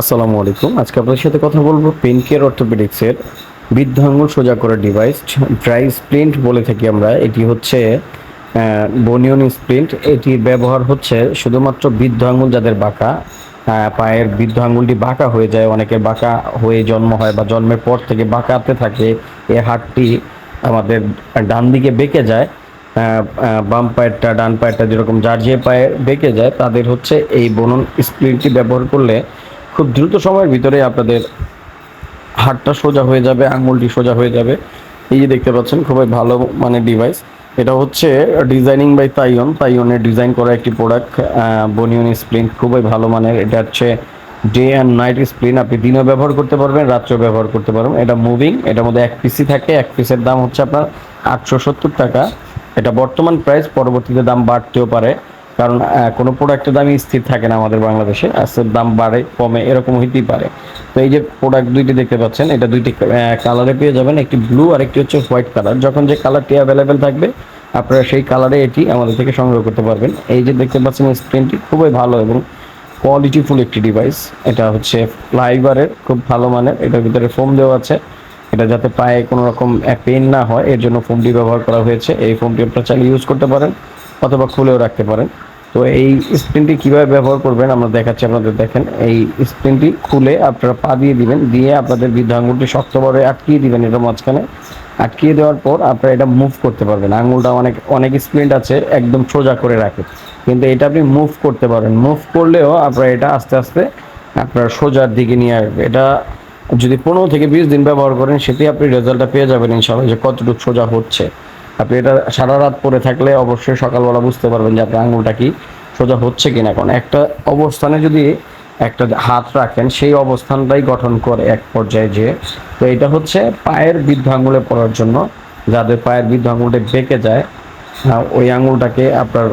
আসসালামু আলাইকুম। আজকে আপনাদের সাথে কথা বলব পেন কেয়ার অর্থোপেডিক্সের বৃদ্ধ আঙ্গুল সোজা করার ডিভাইস ড্রাই স্প্লিন্ট বলে থাকি আমরা। এটি হচ্ছে বনিয়ন স্প্লিন্ট এটির ব্যবহার হচ্ছে শুধুমাত্র বৃদ্ধ আঙ্গুল যাদের বাঁকা পায়ের বৃদ্ধ আঙ্গুলটি বাঁকা হয়ে যায়। অনেকের বাঁকা হয়ে জন্ম হয় বা জন্মের পর থেকে বাঁকাতে থাকে। এ হাড়টি আমাদের ডান দিকে বেঁকে যায় বাম পায়েরটা, ডান পায়েরটা যেরকম যার যে পায়ে বেঁকে যায়, তাদের হচ্ছে এই বনন স্প্লিনটি ব্যবহার করলে খুব দ্রুত সময়ের ভিতরে আপনাদের হাতটা সোজা হয়ে যাবে, আঙুলটি সোজা হয়ে যাবে। এই যে দেখতে পাচ্ছেন, খুবই ভালো মানে ডিভাইস এটা হচ্ছে ডিজাইনিং বাই তাইয়ন তাইয়নের ডিজাইন করা একটি প্রোডাক্ট বনিয়ন স্প্লিন খুবই ভালো মানের। এটা হচ্ছে ডে অ্যান্ড নাইট স্প্লিন আপনি দিনেও ব্যবহার করতে পারবেন, রাত্রেও ব্যবহার করতে পারবেন। এটা মুভিং এটার মধ্যে এক পিসি থাকে। এক পিসের দাম হচ্ছে আপনার আটশো সত্তর টাকা। এটা বর্তমান প্রাইস পরবর্তীতে দাম বাড়তেও পারে। কারণ কোনো প্রোডাক্টের দামই স্থির থাকে না আমাদের বাংলাদেশে আজকের দাম বাড়ে, কমে, এরকম হইতেই পারে। তো এই যে প্রোডাক্ট দুইটি দেখতে পাচ্ছেন, এটা দুইটি কালারে পেয়ে যাবেন, একটি ব্লু আর একটি হচ্ছে হোয়াইট কালার যখন যে কালারটি অ্যাভেলেবেল থাকবে, আপনারা সেই কালারে এটি আমাদের থেকে সংগ্রহ করতে পারবেন। এই যে দেখতে পাচ্ছেন স্ক্রিনটি খুবই ভালো এবং কোয়ালিটিফুল একটি ডিভাইস এটা হচ্ছে ফ্লাইবারের খুব ভালো মানের। এটার ভিতরে ফোম দেওয়া আছে। এটা যাতে পায়ে কোনো রকম পেন না হয়, এর জন্য ফোমটি ব্যবহার করা হয়েছে। এই ফোমটি আপনারা চাইলে ইউজ করতে পারেন। অথবা খুলেও রাখতে পারেন। তো এই স্প্রিনটি কীভাবে ব্যবহার করবেন আমরা দেখাচ্ছি, আপনাদের দেখেন। এই স্প্রিনটি খুলে আপনারা পা দিয়ে দিবেন, দিয়ে আপনাদের বৃদ্ধ আঙুলটি শক্তভাবে আটকিয়ে দিবেন এটার মাঝখানে। আটকিয়ে দেওয়ার পর আপনারা এটা মুভ করতে পারবেন। আঙুলটা অনেক অনেক স্প্রিন্ট আছে, একদম সোজা করে রাখে। কিন্তু এটা আপনি মুভ করতে পারেন। মুভ করলেও আপনারা এটা আস্তে আস্তে আপনার সোজার দিকে নিয়ে আসবে এটা যদি পনেরো থেকে বিশ দিন ব্যবহার করেন, সেটি আপনি রেজাল্টটা পেয়ে যাবেন ইনশাল্লাহ যে কতটুকু সোজা হচ্ছে। আপনি এটা সারা রাত পরে থাকলে অবশ্যই সকালবেলা বুঝতে পারবেন যে আপনার আঙুলটা কি সোজা হচ্ছে কিনা। কারণ একটা অবস্থানে যদি একটা হাত রাখেন, সেই অবস্থানটাই গঠন করে এক পর্যায়ে যে, তো এটা হচ্ছে পায়ের বৃদ্ধ আঙুলে পড়ার জন্য। যাদের পায়ের বৃদ্ধ আঙুলটা বেঁকে যায় ওই আঙুলটাকে আপনার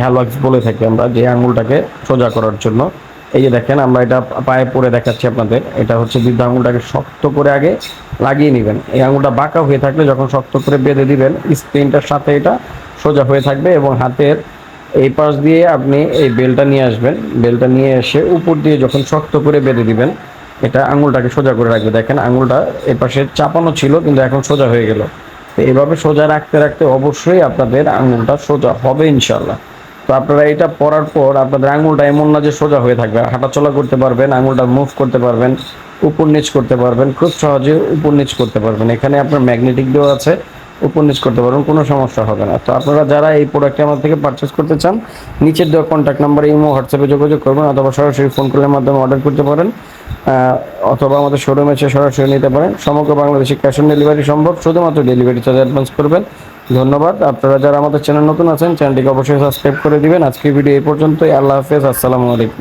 হ্যালক্স বলে থাকি আমরা, যে আঙুলটাকে সোজা করার জন্য। এই যে দেখেন, আমরা এটা পায়ে পরে দেখাচ্ছি আপনাদের। এটা হচ্ছে বৃদ্ধ আঙুলটাকে শক্ত করে আগে লাগিয়ে নেবেন। এই আঙুলটা বাঁকা হয়ে থাকলে যখন শক্ত করে বেঁধে দিবেন স্প্রিনটার সাথে এটা সোজা হয়ে থাকবে এবং হাতের এই পাশ দিয়ে আপনি এই বেলটা নিয়ে আসবেন। বেলটা নিয়ে এসে উপর দিয়ে যখন শক্ত করে বেঁধে দিবেন, এটা আঙুলটাকে সোজা করে রাখবে। দেখেন, আঙুলটা এই পাশে চাপানো ছিল, কিন্তু এখন সোজা হয়ে গেল। তো এইভাবে সোজা রাখতে রাখতে অবশ্যই আপনাদের আঙুলটা সোজা হবে ইনশাল্লাহ তো আপনারা এটা পরার পর আপনাদের আঙুলটা এমন না যে সোজা হয়ে থাকবে। হাঁটাচলা করতে পারবেন, আঙুলটা মুভ করতে পারবেন। উপর নিচ করতে পারবেন, খুব সহজে উপর নিচ করতে পারবেন। এখানে আপনার ম্যাগনেটিক দেওয়া আছে উপর নিচ করতে পারবেন, কোনো সমস্যা হবে না। তো আপনারা যারা এই প্রোডাক্টটি আমার থেকে পারচেস করতে চান, নিচের দেওয়া কন্ট্যাক্ট নাম্বারে ইমো হোয়াটসঅ্যাপে যোগাযোগ করবেন, অথবা সরাসরি ফোন কলের মাধ্যমে অর্ডার করতে পারেন অথবা আমাদের শোরুমে এসে সরাসরি নিতে পারেন। সমগ্র বাংলাদেশে ক্যাশ অন ডেলিভারি সম্ভব, শুধুমাত্র ডেলিভারি চার্জ অ্যাডভান্স করবেন। ধন্যবাদ। আপনারা যারা আমাদের চ্যানেল নতুন আছেন চ্যানেলটিকে অবশ্যই সাবস্ক্রাইব করে দিবেন। আজকের ভিডিও এই পর্যন্তই। আল্লাহ হাফেজ। আসসালামু আলাইকুম।